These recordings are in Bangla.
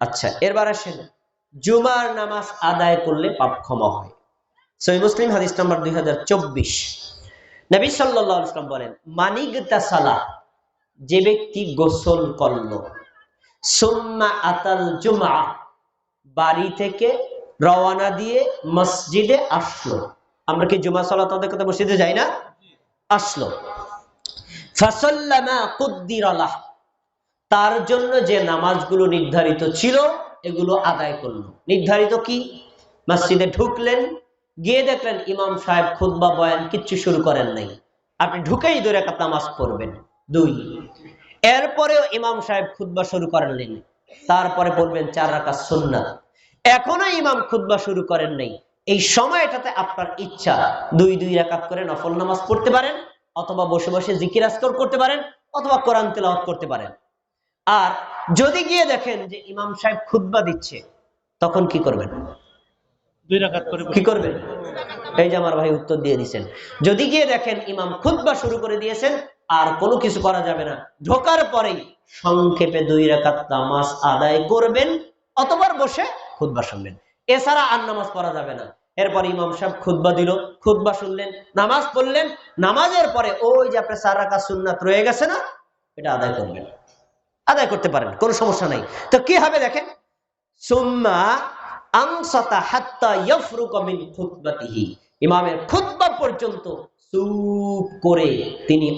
আচ্ছা এরবার আসেন। জুমার নামাজ আদায় করলে পাপ ক্ষমা হয়। সহি মুসলিম, হাদিস নাম্বার দুই হাজার চব্বিশ। নবী সাল্লাহ ইসলাম বলেন মানিক তাসালা যে ব্যক্তি গোসল করল। সুম্মা আতাল জুমা বাড়ি থেকে রওয়ানা দিয়ে মসজিদে আসলো। আমরা কি জুমা সালাত আদায় করতে মসজিদে যাই না? আসলো। ফাসাল্লামা কুদ্দিরালাহ। তার জন্য যে নামাজগুলো নির্ধারিত ছিল, এগুলো আদায় করল। নির্ধারিত কি? মসজিদে ঢুকলেন, গিয়ে দেখলেন ইমাম সাহেব খুতবা বয়ান কিচ্ছু শুরু করেন নাই। আপনি ঢুকেই দূরে একটা নামাজ পড়বেন। দুই। এরপরেও ইমাম সাহেব খুতবা শুরু করেননি তারপরে পড়বেন চার রাকাত সুন্নাত। এখনও ইমাম খুতবা শুরু করেন নাই। এই সময়টাতে আপনার ইচ্ছা দুই দুই রাকাত করে নফল নামাজ পড়তে পারেন, অথবা বসে বসে জিকির আজকর করতে পারেন, অথবা কোরআন তেলাওয়াত করতে পারেন। আর যদি গিয়ে দেখেন যে ইমাম সাহেব খুতবা দিচ্ছে তখন কি করবেন? দুই রাকাত করে কি করবেন? এই যে আমার ভাই উত্তর দিয়ে দিচ্ছেন যদি গিয়ে দেখেন ইমাম খুতবা শুরু করে দিয়েছেন আর কোনো কিছু করা যাবে না ঢোকার পরেই সংক্ষেপে দুই রাকাত নামাজ আদায় করবেন অতবার বসে খুতবা শুনবেন। এছাড়া আর নামাজ পড়া যাবে না। এরপর ইমাম সাহেব খুতবা দিল খুতবা শুনলেন নামাজ পড়লেন নামাজের পরে ওই যে আপনার রাকাত সুন্নাত রয়ে গেছে না এটা আদায় করবেন। আদায় করতে পারেন, কোনো সমস্যা নাই। তো কি হবে দেখেন? ইমামের পর্যন্ত চুপ করে তিনি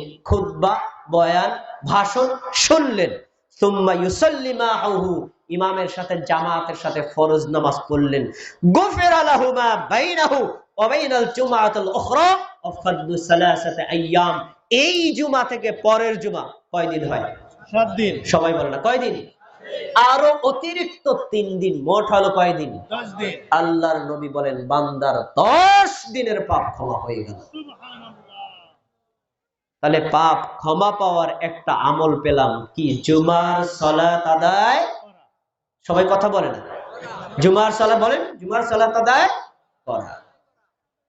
বয়ান, ভাষণ শুনলেন। ইমামের সাথে, জামাতের সাথে ফরজ নামাজ পড়লেন। গুফির এই জুমা থেকে পরের জুমা কয়দিন হয়? সাত দিন। সবাই বলে না। কয়দিন? আরও অতিরিক্ত তিন দিন মোট হলো কয়দিন? আল্লাহর নবী বলেন বান্দার দশ দিনের পাপ ক্ষমা হয়ে গেল। তাহলে পাপ ক্ষমা পাওয়ার একটা আমল পেলাম কি? জুমার সলাত আদায়? সবাই কথা বলে না? জুমার সলা বলেন জুমার সলাত আদায় করা।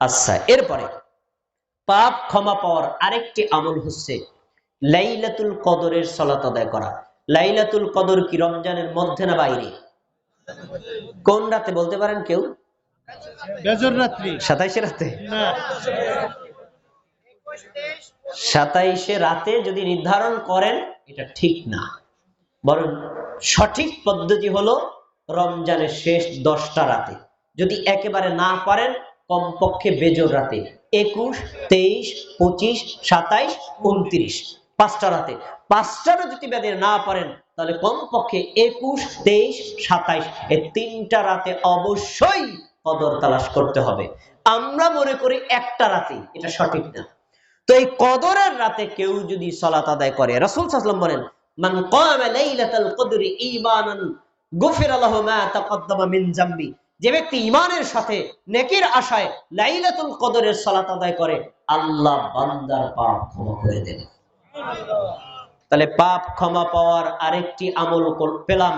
আচ্ছা এরপরে পাপ ক্ষমা পাওয়ার আরেকটি আমল হচ্ছে লাইলাতুল কদরের সলাত আদায় করা। লাইলাতুল কদর কি রমজানের মধ্যে না বাইরে? কোন রাতে বলতে পারেন কেউ? সাতাইশে রাতে? সাতাইশে রাতে যদি নির্ধারণ করেন এটা ঠিক না। বরং সঠিক পদ্ধতি হলো রমজানের শেষ দশটা রাতে। যদি একেবারে না পারেন কমপক্ষে বেজর রাতে। একুশ তেইশ পঁচিশ সাতাইশ উনত্রিশ। পাঁচটা রাতে। পাঁচটারও যদি বেঁধে না পারেন তাহলে কমপক্ষে একুশ, তেইশ, সাতাইশ এই তিনটা রাতে অবশ্যই কদর তালাশ করতে হবে। আমরা মনে করি একটা রাতে এটা সঠিক না। তো এই কদরের রাতে কেউ যদি সলাত আদায় করে, রাসূল সাল্লাল্লাহু বলেন, মান লাইলাতাল কদরি মা তাকদ্দামা মিন জামবি। যে ব্যক্তি সাথে নেকির আশায় লাইলাতুল কদরের সালাত আদায় করে, আল্লাহ বান্দার পাপ ক্ষমা করে দেন তাহলে পাপ ক্ষমা পাওয়ার আরেকটি আমল পেলাম।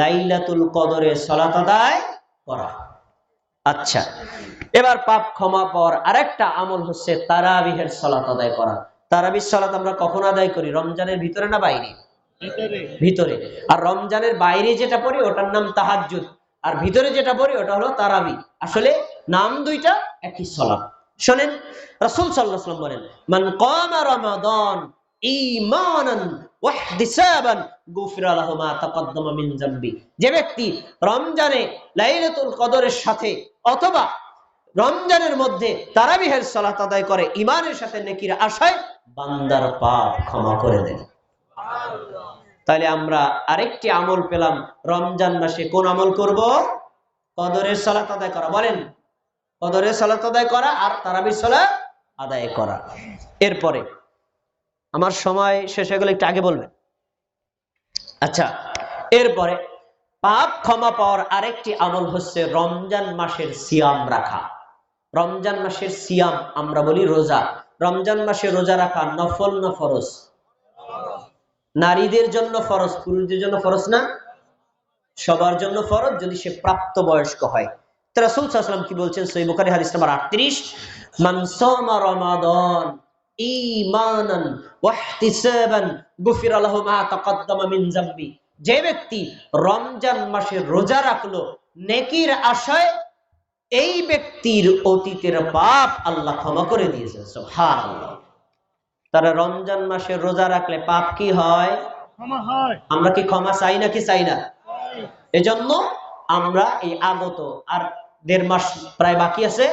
লাইলাতুল কদরের সালাত আদায় করা। আচ্ছা এবার পাপ ক্ষমা পাওয়ার আরেকটা আমল হচ্ছে তারাবিহের সলাত আদায় করা। তারাবির সলাত আমরা কখন আদায় করি? রমজানের ভিতরে না বাইরে? ভিতরে। ভিতরে। আর রমজানের বাইরে যেটা পড়ি ওটার নাম তাহাজ্জুদ। আর ভিতরে যেটা পড়ি ওটা হলো তারাবি আসলে নাম দুইটা একই সলাত। শোনেন রাসূল সাল্লাল্লাহু আলাইহি ওয়াসাল্লাম বলেন মান কামা রমাদান যে ব্যক্তি রমজানে লাইলাতুল কদরের সাথে অথবা রমজানের মধ্যে তারাবিহের সালাত আদায় করে ইমানের সাথে নেকির আশায় বান্দার পাপ ক্ষমা করে দেন তাহলে আমরা আরেকটি আমল পেলাম, রমজান মাসে কোন আমল করব? কদরের সালাত আদায় করা। বলেন, কদরের সালাত আদায় করা আর তারাবির সালাত আদায় করা। এরপরে আমার সময় শেষ হয়ে গেলে একটু আগে বলবেন। আচ্ছা এরপরে পাপ ক্ষমা পাওয়ার আরেকটি আমল হচ্ছে রমজান মাসের সিয়াম রাখা। রমজান মাসের সিয়াম আমরা বলি রোজা। রমজান মাসে রোজা রাখা নফল না ফরজ? নারীদের জন্য ফরজ, পুরুষদের জন্য ফরজ না? সবার জন্য ফরজ যদি সে প্রাপ্ত বয়স্ক হয়। তো রাসূল সাল্লাল্লাহু কি বলছেন? সহিহ বুখারী হাদিস নাম্বার 38 মান সামা রমাদান ঈমানান ওয়া ইহতিসাবান গুফিরা লাহু মা তাকদ্দামা মিন যামবি। যে ব্যক্তি রমজান মাসে রোজা রাখল নেকির আশায় এই ব্যক্তির অতীতের পাপ আল্লাহ ক্ষমা করে দিয়েছে সুবহানাল্লাহ। তারা রমজান মাসে রোজা রাখলে পাপ কি হয়? ক্ষমা আমরা কি ক্ষমা চাই না কি চাই না? এজন্য আমরা এই আগত আর দেড় মাস প্রায় বাকি আছে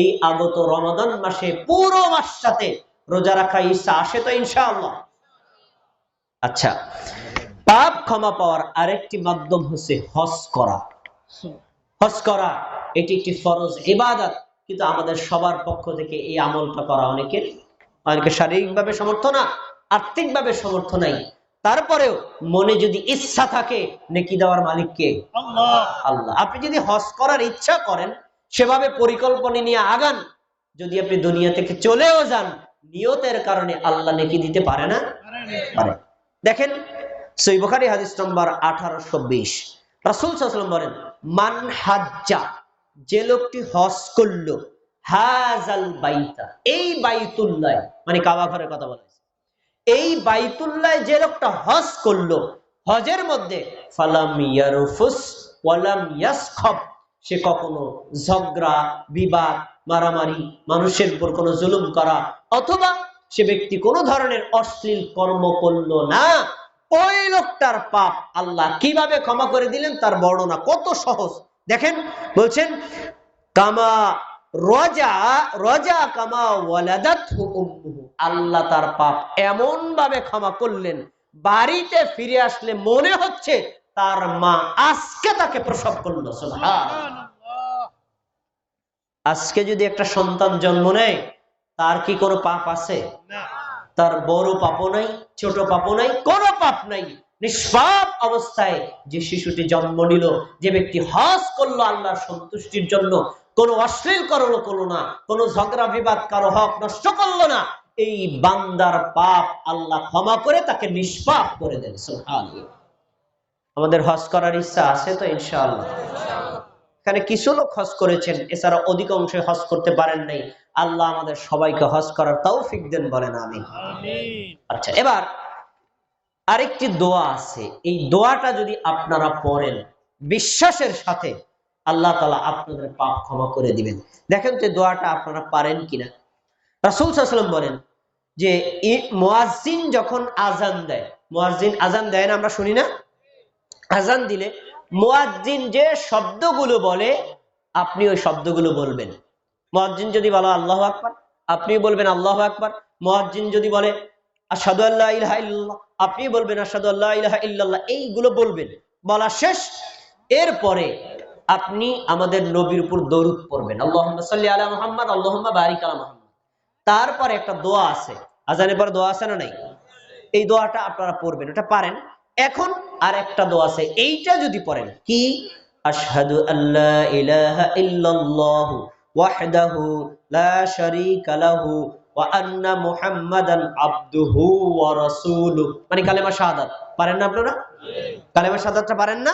এই আগত রমাদান মাসে পুরো মাসটাতে রোজা রাখা ইচ্ছা আসে তো ইনশাআল্লাহ। আচ্ছা পাপ ক্ষমা পাওয়ার আরেকটি মাধ্যম হচ্ছে হজ করা। হজ করা এটি একটি ফরজ ইবাদত কিন্তু আমাদের সবার পক্ষ থেকে এই আমলটা করা অনেকের অনেকের শারীরিকভাবে সমর্থ না আর্থিকভাবে সমর্থ নাই। তারপরেও মনে যদি ইচ্ছা থাকে নেকি দেওয়ার মালিক কে আল্লাহ। আল্লাহ। আপনি যদি হজ করার ইচ্ছা করেন সেভাবে পরিকল্পনা নিয়ে আগান। যদি আপনি দুনিয়া থেকে চলেও যান নিয়তের কারণে আল্লাহ নেকি দিতে পারে না? দেখেন সই হাদিস নম্বর আঠারোশো বিশ। রাসুল বলেন, মান হাজ্জা, যে লোকটি হজ করল হাজাল বাইতা। এই বাইতুল্লাহ মানে কাবা ঘরের কথা এই যে লোকটা হজ করল, হজের মধ্যে ফালাম ইয়ারুফুস ওয়ালাম ইয়াসখব। সে কখনো ঝগড়া, বিবাদ মারামারি, মানুষের উপর কোনো জুলুম করা, অথবা সে ব্যক্তি কোনো ধরনের অশ্লীল কর্ম করল না, ওই লোকটার পাপ আল্লাহ কীভাবে ক্ষমা করে দিলেন তার বর্ণনা কত সহজ দেখেন, বলছেন, কামা রজা রজা কামা ওয়ালাদাত আল্লাহ তার পাপ এমন ভাবে ক্ষমা করলেন, বাড়িতে ফিরে আসলে মনে হচ্ছে তার মা আজকে তাকে প্রসব করল, সুবহানাল্লাহ। আজকে যদি একটা সন্তান জন্ম নেয় তার কি কোনো পাপ আছে? তার বড় পাপ নাই ছোট পাপ নাই কোনো পাপ নাই। নিষ্পাপ অবস্থায় যে শিশুটি জন্ম নিল যে ব্যক্তি হজ করল আল্লাহর সন্তুষ্টির জন্য কোনো অশ্লীল করল করল না কোনো ঝগড়া বিবাদ কারও হক নষ্ট করল না এই বান্দার পাপ আল্লাহ ক্ষমা করে তাকে নিষ্পাপ করে দেন সুবহানাল্লাহ। আমাদের হজ করার ইচ্ছা আছে তো ইনশাআল্লাহ? এখানে কিছু লোক হজ করেছেন এছাড়া অধিকাংশ হজ করতে পারেন নাই। আল্লাহ আমাদের সবাইকে হজ করার তৌফিক দেন বলেন আমি আচ্ছা এবার আরেকটি দোয়া আছে। এই দোয়াটা যদি আপনারা পড়েন বিশ্বাসের সাথে আল্লাহ তালা আপনাদের পাপ ক্ষমা করে দিবেন। দেখেন তো দোয়াটা আপনারা পারেন কিনা। রাসুল সাল্লাম বলেন যে মোয়াজিন যখন আজান দেয় মোয়াজিন আজান দেয় না আমরা শুনি না? আজান দিলে মোয়াজ্জিন যে শব্দগুলো বলে, আপনি ওই শব্দগুলো বলবেন। মোয়াজ্জিন যদি বলো আল্লাহ আকবার, আপনি বলবেন আল্লাহ আকবার। মোয়াজ্জিন যদি বলে আসাদু আল্লাহ ইলাহা ইল্লাল্লাহ, আপনি বলবেন আসাদু আল্লাহ ইলাহা ইল্লাল্লাহ, এইগুলো বলবেন। বলা শেষ। এরপরে আপনি আমাদের নবীর উপর দরুদ পড়বেন। আল্লাহুম্মা সাল্লি আলা মুহাম্মদ, আল্লাহুম্মা বারিক আলা মুহাম্মদ। তারপরে একটা দোয়া আছে। আজানের পর দোয়া আছে না নাই? এই দোয়াটা আপনারা পড়বেন। ওটা পারেন। এখন আর একটা দোয়া আছে, এইটা যদি পড়েন। কি? আশহাদু আল্লা ইলাহা ইল্লাল্লাহু ওয়াহদাহু লা শারীকা লাহু ওয়া আন্না মুহাম্মাদান আবদুহু ওয়া রাসূলুহু মানে কালেমা শাহাদাত। পারেন না আপনারা? কালেমা শাহাদাতটা পারেন না?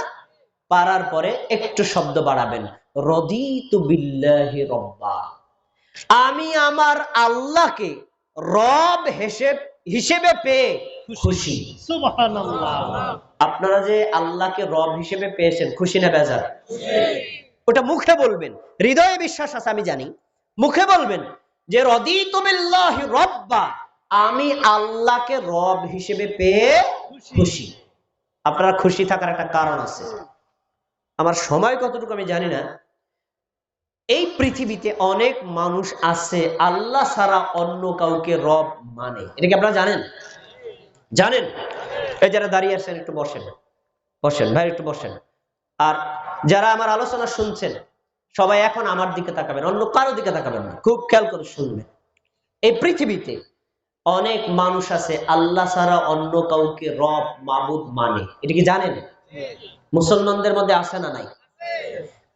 পারার পরে একটু শব্দ বাড়াবেন। রদিতু বিল্লাহি রব্বা। আমি আমার আল্লাহকে রব হিসেবে হিসেবে পেয়ে খুশি। আপনারা যে আল্লাহকে রব হিসেবে পেয়েছেন খুশি না বেজার? ওটা মুখে বলবেন হৃদয়ে বিশ্বাস আছে আমি জানি। মুখে বলবেন যে রদিতুবিল্লাহি রব্বা আমি আল্লাহকে রব হিসেবে পেয়ে খুশি। আপনারা খুশি থাকার একটা কারণ আছে। আমার সময় কতটুকু আমি জানি না। এই পৃথিবীতে অনেক মানুষ আছে আল্লাহ ছাড়া অন্য কাউকে রব মানে। এটা কি আপনারা জানেন? জানেন? এই যারা দাঁড়িয়ে আছেন, একটু বসেন। বসেন, ভাই, একটু বসেন। আর যারা আমার আলোচনা শুনছেন, সবাই এখন আমার দিকে তাকাবেন, অন্য কারও দিকে তাকাবেন না, খুব খেয়াল করে শুনবেন। এই পৃথিবীতে অনেক মানুষ আছে, আল্লাহ ছাড়া অন্য কাউকে রব, মাবুদ মানে। এটা কি জানেন? মুসলমানদের মধ্যে আছে না নাই?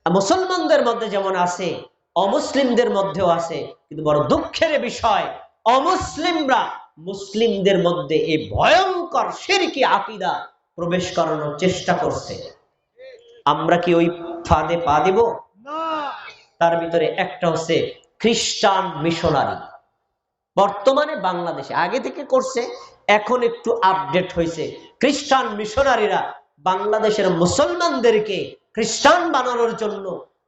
মুসলমানদের মধ্যে যেমন আছে, অমুসলিমদের মধ্যেও আছে, কিন্তু বড় দুঃখের বিষয়, অমুসলিমরা মুসলিমদের মধ্যে এই ভয়ঙ্কর শিরকি আকিদা প্রবেশ করানোর চেষ্টা করছে। আমরা কি ওই ফাঁদে পা দিব? তার ভিতরে একটা হচ্ছে খ্রিস্টান মিশনারি। বর্তমানে বাংলাদেশে আগে থেকে করছে এখন একটু আপডেট হয়েছে। খ্রিস্টান মিশনারিরা বাংলাদেশের মুসলমানদেরকে খ্রিস্টান বানানোর জন্য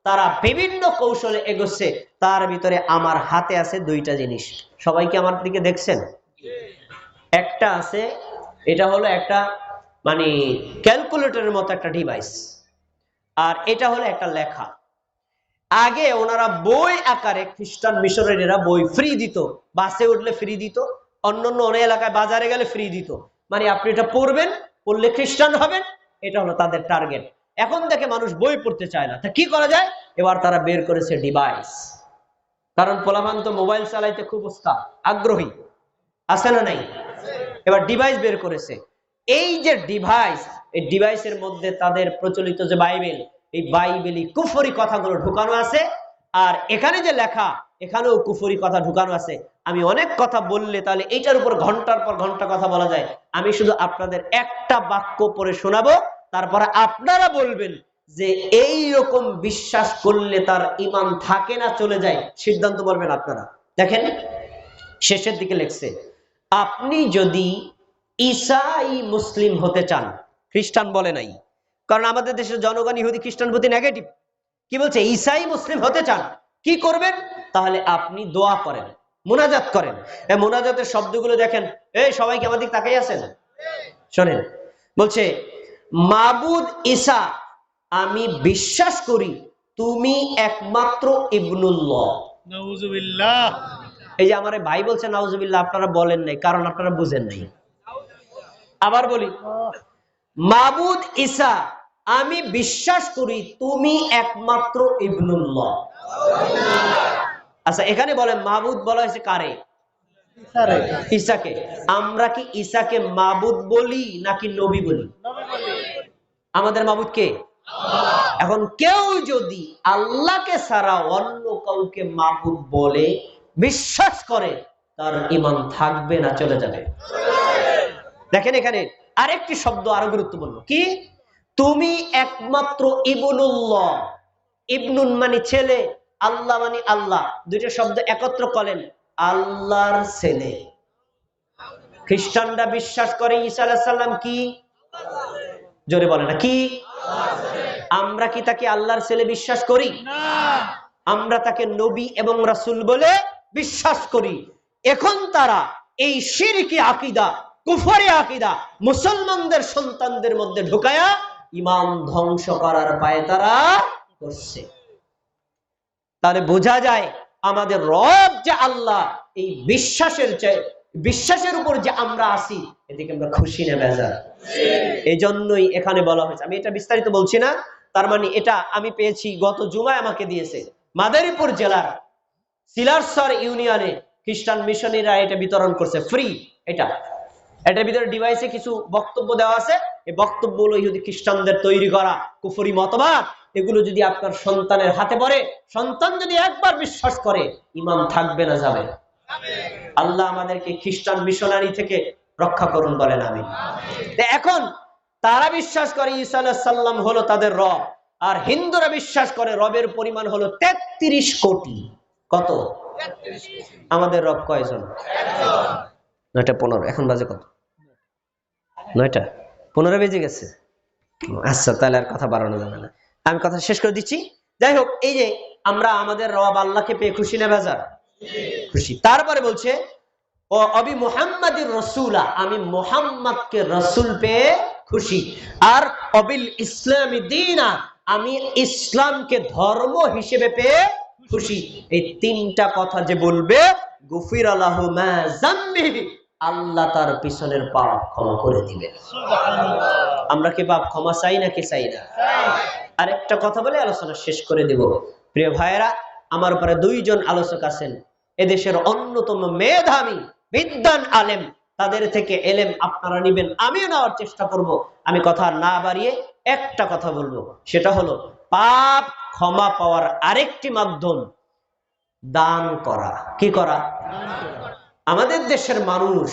তারা বিভিন্ন কৌশলে এগোচ্ছে। তার ভিতরে আমার হাতে আছে দুইটা জিনিস। সবাই কি আমার দিকে দেখছেন? একটা আছে, এটা হলো একটা মানে ক্যালকুলেটরের মতো একটা ডিভাইস আর এটা হলো একটা লেখা। আগে ওনারা বই আকারে খ্রিস্টান মিশনারিরা বই ফ্রি দিত। বাসে উঠলে ফ্রি দিত। অন্যান্য অনেক এলাকায় বাজারে গেলে ফ্রি দিত। মানে আপনি এটা পড়বেন, পড়লে খ্রিস্টান হবেন, এটা হলো তাদের টার্গেট এখন দেখে মানুষ বই পড়তে চায় না। তা কি করা যায়? এবার তারা বের করেছে ডিভাইস কারণ পোলাপান তো মোবাইল চালাইতে খুব উস্তাদ, আগ্রহী। আছে না নাই? এবার ডিভাইস বের করেছে। এই যে ডিভাইস এই ডিভাইসের মধ্যে তাদের প্রচলিত যে বাইবেল, এই বাইবেলি কুফরি কথাগুলো ঢুকানো আছে, আর এখানে যে লেখা, এখানেও কুফরি কথা ঢুকানো আছে। আমি অনেক কথা বললে তাহলে এইটার উপর ঘণ্টার পর ঘণ্টা কথা বলা যায়। আমি শুধু আপনাদের একটা বাক্য পরে শোনাবো, তারপরে আপনারা বলবেন যে এই রকম বিশ্বাস করলে তার ইমান থাকে না, চলে যায়। সিদ্ধান্ত বলবেন আপনারা। দেখেন, শেষের দিকে লেখছে আপনি যদি ঈসাই মুসলিম হতে চান, খ্রিস্টান বলে নাই, কারণ আমাদের দেশের জনগণ ইহুদি, খ্রিস্টান প্রতি নেগেটিভ কি বলছে? ঈসাই মুসলিম হতে চান, কি করবেন? তাহলে আপনি দোয়া করেন, মোনাজাত করেন। মোনাজাতের শব্দগুলো দেখেন, এই সবাইকে আমাদের তাকাই আছেন? শোনেন, বলছে, মাবুদ ঈসা, আমি বিশ্বাস করি তুমি একমাত্র ইবনুল্লাহ। এই যে আমার ভাই বলছে নাউজুবিল্লাহ আপনারা বলেন নাই কারণ আপনারা বুঝেন নাই। আবার বলি মাবুদ ঈসা আমি বিশ্বাস করি তুমি একমাত্র ইবনুল্লাহ। আচ্ছা এখানে বলে মাবুদ বলা হয়েছে কারে? ঈসাকে। আমরা কি ঈসাকে মাবুদ বলি নাকি নবী বলি? নবী বলি। আমাদের মাবুদ কে? এখন কেউ যদি আল্লাহকে ছাড়া অন্য কাউকে মাবুদ বলে বিশ্বাস করে তার ইমান থাকবে না চলে যাবে। দেখেন এখানে আরেকটি শব্দ আরও গুরুত্বপূর্ণ। কি? তুমি একমাত্র ইবনুল্লাহ। ইবনুন মানে ছেলে আল্লাহ মানে আল্লাহ। দুইটা শব্দ একত্র করেন আল্লাহর ছেলে। খ্রিস্টানরা বিশ্বাস করে ঈসা আলাইহিস সালাম কি? জোরে বলে না কি? আমরা কি তাকে আল্লাহর ছেলে বিশ্বাস করি? না। আমরা তাকে নবী এবং রাসূল বলে বিশ্বাস করি, এখন তারা এই শিরকি আকিদা, কুফরি আকিদা, মুসলমানদের সন্তানদের মধ্যে ঢুকায়া ইমান ধ্বংস করার পায়ে তারা করছে তাহলে বোঝা যায় আমাদের রব যে আল্লাহ, এই বিশ্বাসের বিশ্বাসের উপর যে আমরা আসি এদিকে আমরা খুশি না বেজার? এই জন্যই এখানে বলা হয়েছে। আমি এটা বিস্তারিত বলছি না, তার মানে এটা আমি পেয়েছি, গত জুমায় আমাকে দিয়েছে। মাদারীপুর জেলার সিলারসর ইউনিয়নে খ্রিস্টান মিশনারিরা এটা বিতরণ করছে ফ্রি এটা। এটার ভিতরে ডিভাইসে কিছু বক্তব্য দেওয়া আছে। এই বক্তব্যগুলো ইহুদি খ্রিস্টানদের তৈরি করা কুফরি মতবাদ। এগুলো যদি আপনার সন্তানের হাতে পড়ে, সন্তান যদি একবার বিশ্বাস করে, ইমান থাকবে না, যাবে আল্লাহ আমাদেরকে খ্রিস্টান মিশনারি থেকে রক্ষা করুন বলেন আমি এখন তারা বিশ্বাস করে ঈসা আলাইহিস সাল্লাম হলো তাদের রব, আর হিন্দুরা বিশ্বাস করে রবের পরিমাণ হলো তেত্রিশ কোটি। কত? আমাদের রব কয়জন? নয়টা পনেরো। এখন বাজে কত? নয়টা। পনেরো বেজে গেছে। আচ্ছা তাহলে আর কথা বাড়ানো যাবে না। আমি কথা শেষ করে দিচ্ছি। যাই হোক, এই যে আমরা আমাদের রব আল্লাহকে পেয়ে খুশি না বেজার? খুশি। তারপরে বলছে, ও অবি মোহাম্মদের রসুলা। আমি মোহাম্মদকে রসুল পেয়ে খুশি। আর অবিল ইসলামী দিনা, আমি ইসলামকে ধর্ম হিসেবে পেয়ে খুশি। এই তিনটা কথা যে বলবে গুফির আল্লাহ আল্লাহ তার পিছনের পাপ ক্ষমা করে দিবে। আমরা কি পাপ ক্ষমা চাই নাকি চাই না? আরেকটা কথা বলে আলোচনা শেষ করে দেব। প্রিয় ভাইয়েরা আমার উপরে দুইজন আলোচক আছেন। এদেশের অন্যতম মেধাবী বিদ্যান আলেম। তাদের থেকে এলেম আপনারা নিবেন। আমিও নেওয়ার চেষ্টা করব। আমি কথা না বাড়িয়ে একটা কথা বলব। সেটা হলো পাপ ক্ষমা পাওয়ার আরেকটি মাধ্যম, দান করা। কি করা? আমাদের দেশের মানুষ,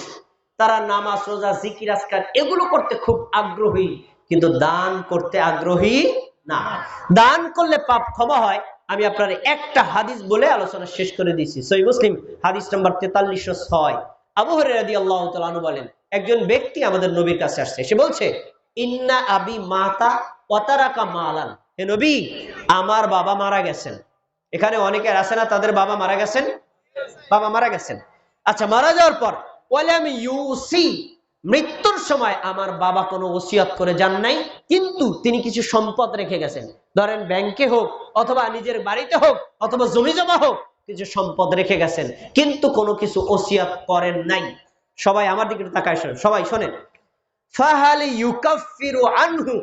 তারা নামাজ, রোজা, জিকির, আজকার, এগুলো করতে খুব আগ্রহী, কিন্তু দান করতে আগ্রহী না। দান করলে পাপ ক্ষমা হয়। আমি আপনার একটা হাদিস বলে আলোচনা শেষ করে দিয়েছি। সই মুসলিম, হাদিস নাম্বার তেতাল্লিশশো ছয়। আবু হরাদি আল্লাহ তালু বলেন, একজন ব্যক্তি আমাদের নবীর কাছে আসছে। সে বলছে, ইন্না আবি মাতা অতারাকা মালান। হে নবী, আমার বাবা মারা গেছেন। এখানে অনেকের আছে না, তাদের বাবা মারা গেছেন? বাবা মারা গেছেন। আচ্ছা মারা যাওয়ার পর আমি ইউসি, মৃত্যুর সময় আমার বাবা কোনো ওসিয়ত করে যান নাই, কিন্তু তিনি কিছু সম্পদ রেখে গেছেন। ধরেন ব্যাংকে হোক, অথবা নিজের বাড়িতে হোক, অথবা জমি জমা হোক, কিছু সম্পদ রেখে গেছেন, কিন্তু কোনো কিছু ওসিয়াত করেন নাই। সবাই আমার দিকে তাকায় শোনেন। সবাই শোনেন। ফাহালি ইউকাফিরু আনহু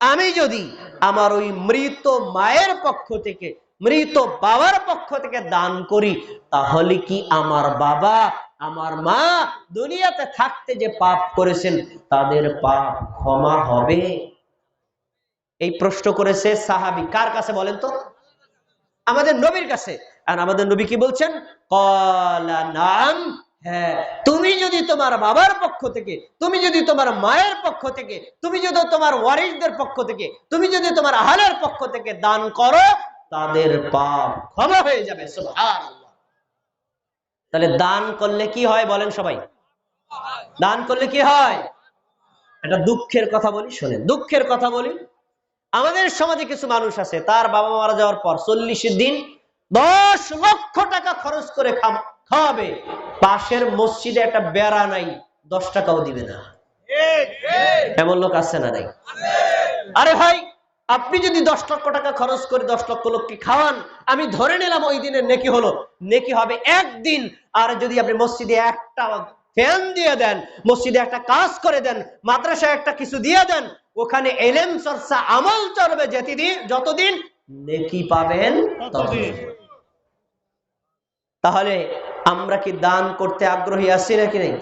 আমি যদি আমার ওই মৃত মায়ের পক্ষ থেকে, মৃত বাবার পক্ষ থেকে দান করি, তাহলে কি আমার বাবা, আমার মা দুনিয়াতে থাকতে যে পাপ করেছেন, তাদের পাপ ক্ষমা হবে? এই প্রশ্ন করেছে সাহাবি। কার কাছে বলেন তো? আমাদের নবীর কাছে। আর আমাদের নবী কি বলছেন? কলা নাম হ্যাঁ তুমি যদি তোমার বাবার পক্ষ থেকে, তুমি যদি তোমার মায়ের পক্ষ থেকে, তুমি যদি তোমার ওয়ারিসদের পক্ষ থেকে, তুমি যদি তোমার আহালের পক্ষ থেকে দান করো, তাদের পাপ ক্ষমা হয়ে যাবে তাহলে দান করলে কি হয় বলেন সবাই? দান করলে কি হয়? এটা দুঃখের কথা বলি, শোনেন, দুঃখের কথা বলি। আমাদের সমাজে কিছু মানুষ আছে, তার বাবা মারা যাওয়ার পর চল্লিশ দিন দশ লক্ষ টাকা খরচ করে খাম- খাওয়াবে। পাশের মসজিদে একটা বেড়া নাই, দশ টাকাও দিবে না। এমন লোক আছে না নাই? আরে ভাই, আপনি যদি দশ লক্ষ টাকা খরচ করে দশ লক্ষ লোককে খাওয়ান, আমি ধরে নিলাম ওই দিনের নেকি হলো। নেকি হবে একদিন, আর যদি আপনি মসজিদে একটা ফ্যান দিয়ে দেন, মসজিদে একটা কাজ করে দেন, মাদ্রাসায় একটা কিছু দিয়ে দেন, ওখানে এলেম চর্চা আমল চলবে যেদিন যতদিন নেকি পাবেন ততদিন। তাহলে আমরা কি দান করতে আগ্রহী আছি নাকি নেই?